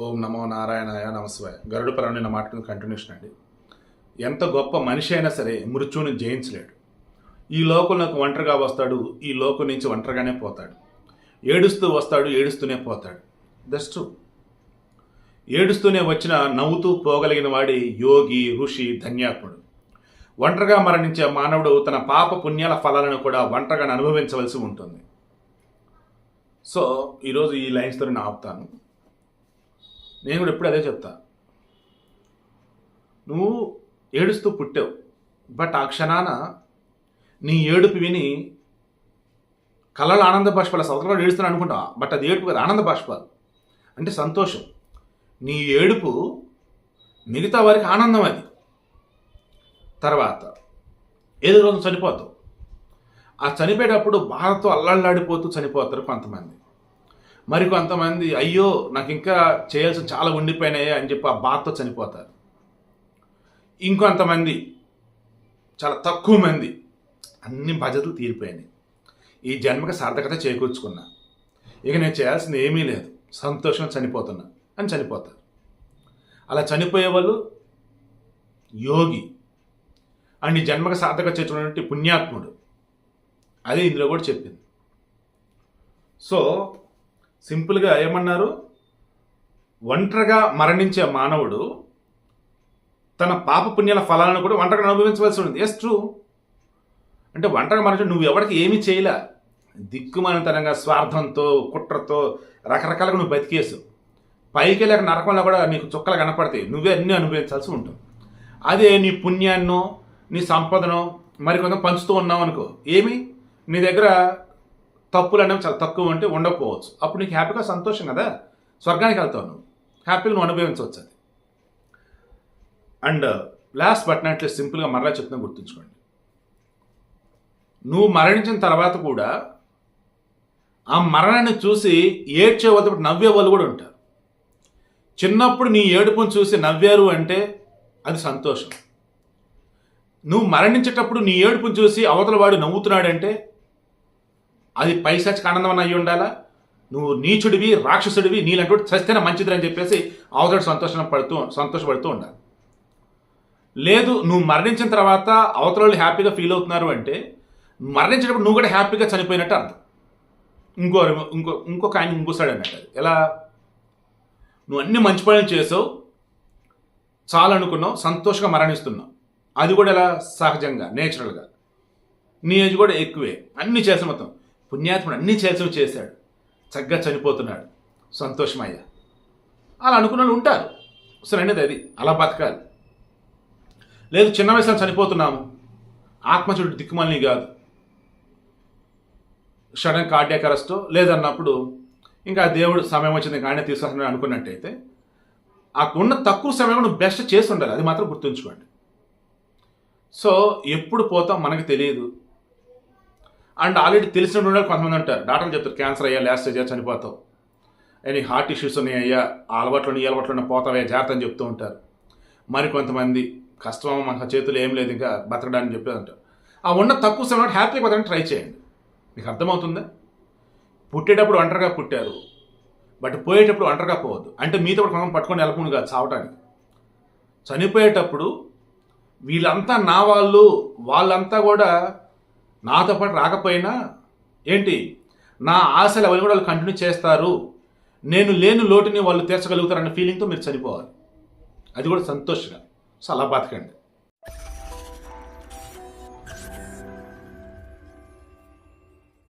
ఓం నమో నారాయణాయ నమస్వాయ. గరుడు పరం నిన్న మాటకు కంటిన్యూషన్ అండి. ఎంత గొప్ప మనిషి అయినా సరే మృత్యువుని జయించలేడు. ఈ లోకంలోకి ఒంటరిగా వస్తాడు ఈ లోకం నుంచి ఒంటరిగానే పోతాడు. ఏడుస్తూ వస్తాడు ఏడుస్తూనే పోతాడు. దట్స్ ట్రూ ఏడుస్తూనే వచ్చిన నవ్వుతూ పోగలిగిన వాడి యోగి ఋషి ధన్యాత్ముడు. ఒంటరిగా మరణించే మానవుడు తన పాప పుణ్యాల ఫలాలను కూడా ఒంటరిగా అనుభవించవలసి ఉంటుంది. సో ఈరోజు ఈ లైన్స్తో నేను ఆపుతాను. నేను కూడా ఎప్పుడు అదే చెప్తా. నువ్వు ఏడుస్తూ పుట్టావు బట్ ఆ క్షణాన నీ ఏడుపు విని కళ్ళలో ఆనంద బాష్పాలు సవతలో ఏడుస్తాను అనుకుంటావు బట్ అది ఏడుపు కదా ఆనంద బాష్పాలు. అంటే సంతోషం. నీ ఏడుపు మిగతా వారికి ఆనందం అది. తర్వాత ఏదో రోజు చనిపోతావు. ఆ చనిపోయేటప్పుడు బాధతో అల్లల్లాడిపోతూ చనిపోతారు కొంతమంది. మరి కొంతమంది అయ్యో నాకు ఇంకా చేయాల్సిన చాలా ఉండిపోయినాయి అని చెప్పి ఆ బాధతో చనిపోతారు. ఇంకొంతమంది చాలా తక్కువ మంది అన్ని బాధ్యతలు తీరిపోయినాయి. ఈ జన్మకి సార్థకత చేకూర్చుకున్నా. ఇక నేను చేయాల్సింది ఏమీ లేదు. సంతోషంగా చనిపోతున్నా అని చనిపోతారు. అలా చనిపోయే వాళ్ళు యోగి. అండ్ ఈ జన్మకు సార్థక చేర్చుకున్నటువంటి పుణ్యాత్ముడు. అదే ఇందులో కూడా చెప్పింది. సో సింపుల్గా ఏమన్నారు? ఒంటరిగా మరణించే మానవుడు తన పాప పుణ్యాల ఫలాలను కూడా ఒంటరిగా అనుభవించవలసి ఉంది ఎస్ ట్రూ అంటే ఒంటరిగా మరణించి నువ్వు ఎవరికి ఏమీ చేయలే. దిక్కుమాలితనంగా స్వార్థంతో కుట్రతో రకరకాలుగా నువ్వు బతికేసు పైకి లేక నరకంలో కూడా నీకు చుక్కలు కనపడతాయి. నువ్వే అన్నీ అనుభవించాల్సి ఉంటుంది. అదే నీ పుణ్యాన్నో నీ సంపదనో మరికొంత పంచుతూ ఉన్నావు అనుకో. ఏమి? నీ దగ్గర తప్పులు అనేవి చాలా తక్కువ ఉంటే ఉండకపోవచ్చు. అప్పుడు నీకు హ్యాపీగా సంతోషం కదా? స్వర్గానికి వెళ్తావు నువ్వు. హ్యాపీగా నువ్వు అనుభవించవచ్చు అది. అండ్ లాస్ట్ బట్ నాట్ సింపుల్గా మరలా చెప్తున్నా గుర్తుంచుకోండి. నువ్వు మరణించిన తర్వాత కూడా ఆ మరణాన్ని చూసి ఏడ్చే వాళ్ళు నవ్వే వాళ్ళు కూడా ఉంటారు. చిన్నప్పుడు నీ ఏడుపును చూసి నవ్వారు అంటే అది సంతోషం. నువ్వు మరణించేటప్పుడు నీ ఏడుపును చూసి అవతల వాడు నవ్వుతున్నాడంటే అది పైశాచిక ఆనందం అయ్యి ఉండాలా? నువ్వు నీచుడివి రాక్షసుడివి నీలంటూ చస్తేనే మంచిది అని చెప్పేసి అవతల సంతోషం పడుతూ సంతోషపడుతూ ఉండాలి. లేదు నువ్వు మరణించిన తర్వాత అవతల వాళ్ళు హ్యాపీగా ఫీల్ అవుతున్నారు అంటే మరణించేటప్పుడు నువ్వు కూడా హ్యాపీగా చనిపోయినట్టు అర్థం. ఇంకో ఇంకో ఇంకొక ఆయన ఇంకోసాడు అన్నట్టు ఎలా? నువ్వు అన్ని మంచి పనులు చేసావు చాలా అనుకున్నావు సంతోషంగా మరణిస్తున్నావు. అది కూడా ఎలా? సహజంగా నేచురల్గా. నీ ఏజ్ కూడా ఎక్కువే. అన్నీ చేసిన మొత్తం. పుణ్యాత్ముడు అన్నీ చేసి చేశాడు. చక్కగా చనిపోతున్నాడు. సంతోషమయ్యా. అలా అనుకున్న వాళ్ళు ఉంటారు సరైనది అది. అలా బతకాలి. లేదు చిన్న వయసులో చనిపోతున్నాము. ఆత్మచుడు దిక్కుమల్ని కాదు. షడన్ కార్డియాక్ అరెస్టో లేదన్నప్పుడు ఇంకా దేవుడు సమయం వచ్చింది ఇంకా ఆయన తీసుకొస్తానని అనుకున్నట్టయితే ఆ ఉన్న తక్కువ సమయంలో నువ్వు బెస్ట్ చేసి ఉండాలి. అది మాత్రం గుర్తుంచుకోండి. సో ఎప్పుడు పోతాం మనకు తెలియదు. అండ్ ఆల్రెడీ తెలిసిన వాళ్ళు కొంతమంది అంటారు డాక్టర్లు చెప్తారు క్యాన్సర్ అయ్యా లాస్ట్ స్టేజ్ చనిపోతావు. అని హార్ట్ ఇష్యూస్ ఉన్నాయి అయ్యా ఆ అలవాట్లు ఈ అలవాట్లు పోతావయ్యా జాగ్రత్త అని చెప్తూ ఉంటారు. మరి కొంతమంది కష్టం మన చేతులు ఏం లేదు ఇంకా బతకడానికి చెప్పేది అంటారు. ఆ ఉన్న తక్కువ సమయంలో హ్యాపీగా బతకడానికి ట్రై చేయండి. మీకు అర్థమవుతుందా? పుట్టేటప్పుడు ఒంటరిగా పుట్టారు. బట్ పోయేటప్పుడు ఒంటరిగా పోవద్దు. అంటే మీతో కొంతమంది పట్టుకొని వెళ్ళకుండా కాదు చావటానికి. చనిపోయేటప్పుడు వీళ్ళంతా నా వాళ్ళు వాళ్ళంతా కూడా నాతో పాటు రాకపోయినా ఏంటి? నా ఆశలు ఎవరు కూడా వాళ్ళు కంటిన్యూ చేస్తారు. నేను లేని లోటుని వాళ్ళు తీర్చగలుగుతారన్న ఫీలింగ్తో మీరు చనిపోవాలి. అది కూడా సంతోషంగా. సో అలా బతకండి